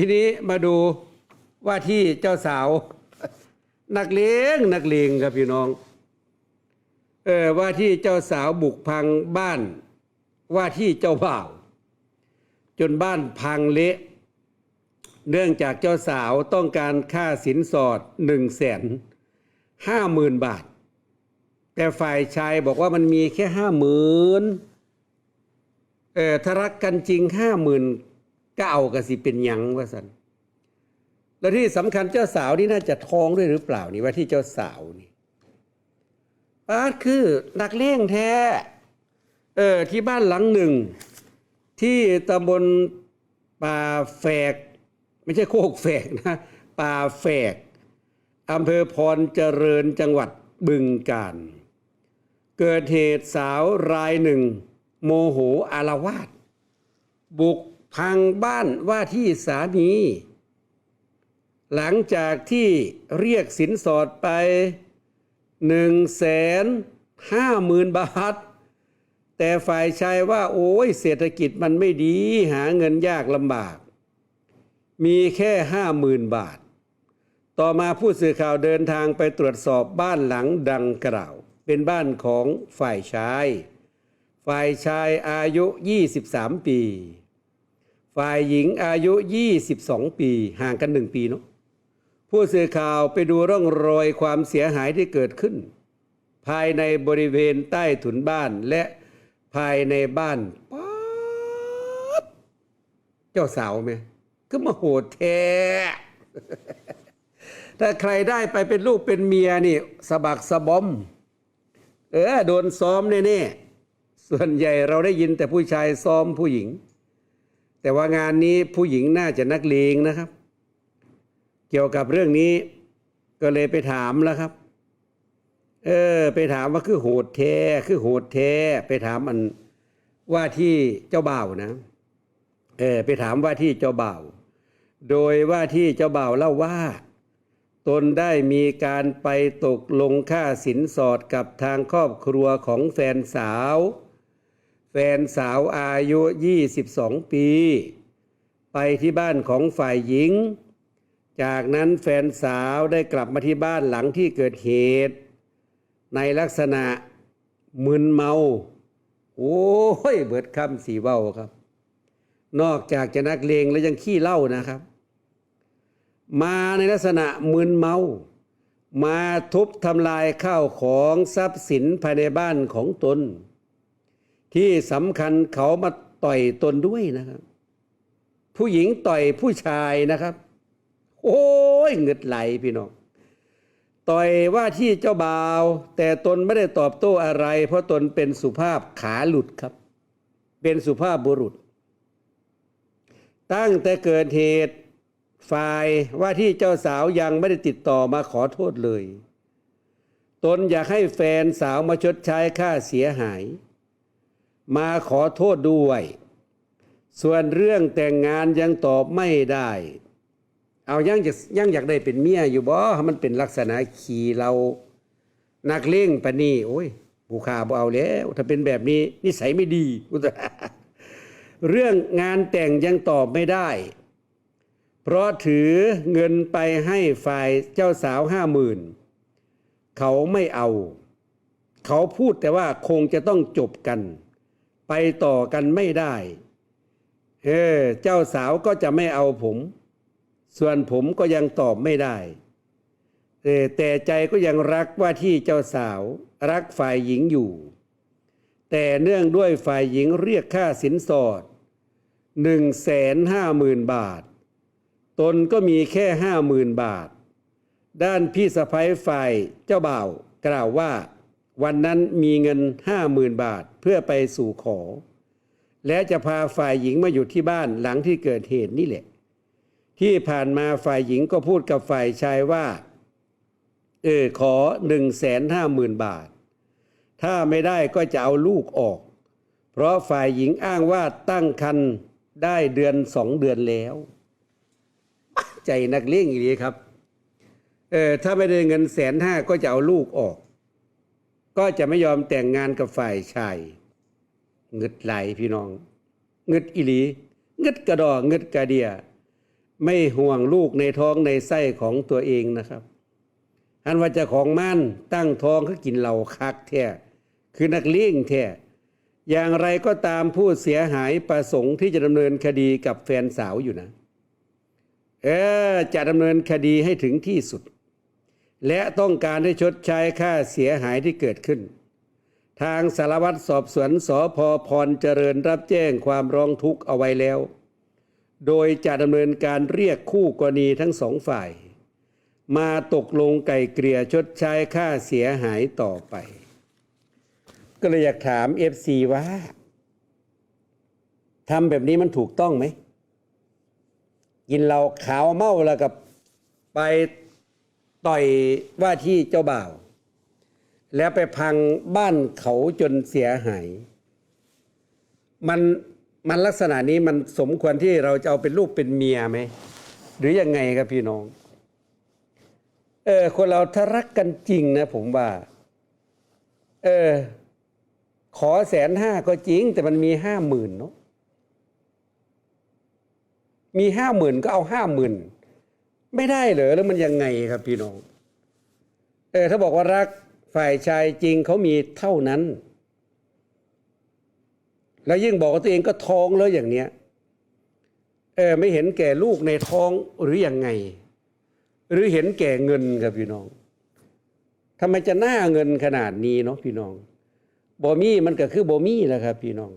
ทีนี้มาดูว่าที่เจ้าสาว นักเลงนักเลงครับพี่น้องเออว่าที่เจ้าสาวบุกพังบ้าน ว่าที่เจ้าบ่าว จนบ้านพังเละ เนื่องจากเจ้าสาวต้องการค่าสินสอดหนึ่งแสนห้าหมื่นบาท แต่ฝ่ายชายบอกว่ามันมีแค่ห้าหมื่นเออถ้ารักกันจริงห้าหมื่น ก็เอากระสิเป็นยังว่าสันแล้วที่สำคัญเจ้าสาวนี่น่าจะท้องด้วยหรือเปล่านี่ว่าที่เจ้าสาวนี่อาร์ตคือนักเลงแท้เออที่บ้านหลังหนึ่ง ที่ตำบลป่าแฝก ไม่ใช่โคกแฝกนะป่าแฝกอำเภอพรเจริญจังหวัดบึงกาฬเกิดเหตุสาวรายหนึ่ง โมโหอารวาสบุก พังบ้านว่าที่สามี หลังจากที่เรียกสินสอดไปหนึ่งแสนห้าหมื่นบาท แต่ฝ่ายชายว่าโอ้ยเศรษฐกิจมันไม่ดีหาเงินยากลำบาก มีแค่ห้าหมื่นบาท ต่อมาผู้สื่อข่าวเดินทางไปตรวจสอบบ้านหลังดังกล่าว เป็นบ้านของฝ่ายชาย ฝ่ายชายอายุ 23 ปี ฝ่ายหญิงอายุ 22 ปี ห่างกันหนึ่งปีเนาะผู้สื่อข่าวไปดูร่องรอยความเสียหายที่เกิดขึ้น ภายในบริเวณใต้ถุนบ้านและภายในบ้านป๊าบเจ้าสาวไหมก็มาโหดแท้ถ้าใครได้ไปเป็นลูกเป็นเมียนี่สะบักสะบอม เออ โดนซ้อมแน่ๆส่วนใหญ่เราได้ยินแต่ผู้ชายซ้อมผู้หญิง แต่ว่างานนี้ผู้หญิงน่าจะนักเลงนะครับ เกี่ยวกับเรื่องนี้ก็เลยไปถามแล้วครับ เออ ไปถามว่าคือโหดแท้คือโหดแท้ไปถามมันว่าที่เจ้าบ่าวนะ เออไปถามว่าที่เจ้าบ่าว โดยว่าที่เจ้าบ่าวเล่าว่า ตนได้มีการไปตกลงค่าสินสอดกับทางครอบครัวของแฟนสาว แฟนสาวอายุ 22 ปี ไปที่บ้านของฝ่ายหญิง จากนั้นแฟนสาวได้กลับมาที่บ้านหลังที่เกิดเหตุ ในลักษณะมึนเมา โอ้ย เบิดคำสีเว้าครับ นอกจากจะนักเลงแล้วยังขี้เหล้านะครับ มาในลักษณะมึนเมามาทุบทำลายข้าวของทรัพย์สินภายในบ้านของตน ที่สำคัญเขามาต่อยตนด้วยนะครับ ผู้หญิงต่อยผู้ชายนะครับ โอ้ยเงึดไหลพี่น้องต่อยว่าที่เจ้าบ่าว แต่ตนไม่ได้ตอบโต้อะไร เพราะตนเป็นสุภาพขาหลุดครับ เป็นสุภาพบุรุษ ตั้งแต่เกิดเหตุฝ่ายว่าที่เจ้าสาวยังไม่ได้ติดต่อมาขอโทษเลย ตนอยากให้แฟนสาวมาชดใช้ค่าเสียหาย มาขอโทษด้วย ส่วนเรื่องแต่งงานยังตอบไม่ได้ เอายังจะยังอยากได้เป็นเมียอยู่บ่มันเป็นลักษณะขี่เรานักเล่งปะนี่โอ้ยผู้ขาบ่เอาแล้ว ถ้าเป็นแบบนี้นิสัยไม่ดีเรื่องงานแต่งยังตอบไม่ได้ เพราะถือเงินไปให้ฝ่ายเจ้าสาวห้าหมื่นเขาไม่เอา เขาพูดแต่ว่าคงจะต้องจบกัน ไปต่อกันไม่ได้ เออ เจ้าสาวก็จะไม่เอาผม ส่วนผมก็ยังตอบไม่ได้ เออแต่ใจก็ยังรักว่าที่เจ้าสาว รักฝ่ายหญิงอยู่ แต่เนื่องด้วยฝ่ายหญิงเรียกค่าสินสอดหนึ่งแสนห้าหมื่นบาท ตนก็มีแค่ห้าหมื่นบาท ด้านพี่สะพ้ยฝ่ายเจ้าบ่าวกล่าวว่า วันนั้นมีเงินห้าหมื่นบาทเพื่อไปสู่ขอ และจะพาฝ่ายหญิงมาอยู่ที่บ้านหลังที่เกิดเหตุนี่แหละ ที่ผ่านมาฝ่ายหญิงก็พูดกับฝ่ายชายว่า เออขอหนึ่งแสนห้าหมื่นบาท ถ้าไม่ได้ก็จะเอาลูกออก เพราะฝ่ายหญิงอ้างว่าตั้งครรภ์ได้เดือนสองเดือนแล้ว ใจนักเลี้ยงอีกทีครับ เออถ้าไม่ได้เงินแสนห้าก็จะเอาลูกออก ก็จะไม่ยอมแต่งงานกับฝ่ายชายเงึดไหลพี่น้องเงึดอีหลีเงึดกระดอเงึดกระเดีย ไม่ห่วงลูกในท้องในไส้ของตัวเองนะครับอันว่าจะของมั่นตั้งท้องก็กินเหล้าคักแท้คือนักเลี้ยงแท้อย่างไรก็ตามผู้เสียหายประสงค์ที่จะดำเนินคดีกับแฟนสาวอยู่นะ เออจะดำเนินคดีให้ถึงที่สุด และต้องการให้ชดใช้ค่าเสียหายที่เกิดขึ้น ทางสารวัตรสอบสวนสพพรเจริญรับแจ้งความร้องทุกข์เอาไว้แล้ว โดยจะดำเนินการเรียกคู่กรณีทั้งสองฝ่าย มาตกลงไก่เกลี่ยชดใช้ค่าเสียหายต่อไป ก็เลยอยากถามเอฟซีว่าทำแบบนี้มันถูกต้องไหมกินเหล้าขาวเมาแล้วกับไป ต่อยว่าที่เจ้าบ่าว แล้วไปพังบ้านเขาจนเสียหาย มันมันลักษณะนี้มันสมควรที่เราจะเอาเป็นลูกเป็นเมียไหม หรือยังไงครับพี่น้อง เออ คนเราถ้ารักกันจริงนะผมว่า เออ ขอแสนห้าก็จริง แต่มันมีห้าหมื่นเนาะมีห้าหมื่นก็เอาห้าหมื่น ไม่ได้เหรอแล้วมันยังไงครับพี่น้องเออถ้าบอกว่ารักฝ่ายชายจริงเขามีเท่านั้น แล้วยิ่งบอกว่าตัวเองก็ท้องแล้วอย่างเนี้ยเออไม่เห็นแก่ลูกในท้องหรืออยังไง หรือเห็นแก่เงินครับพี่น้องทำไมจะหน้าเงินขนาดนี้เนาะพี่น้องบอมี่มันก็คือบอมี่แหละครับ พี่น้อง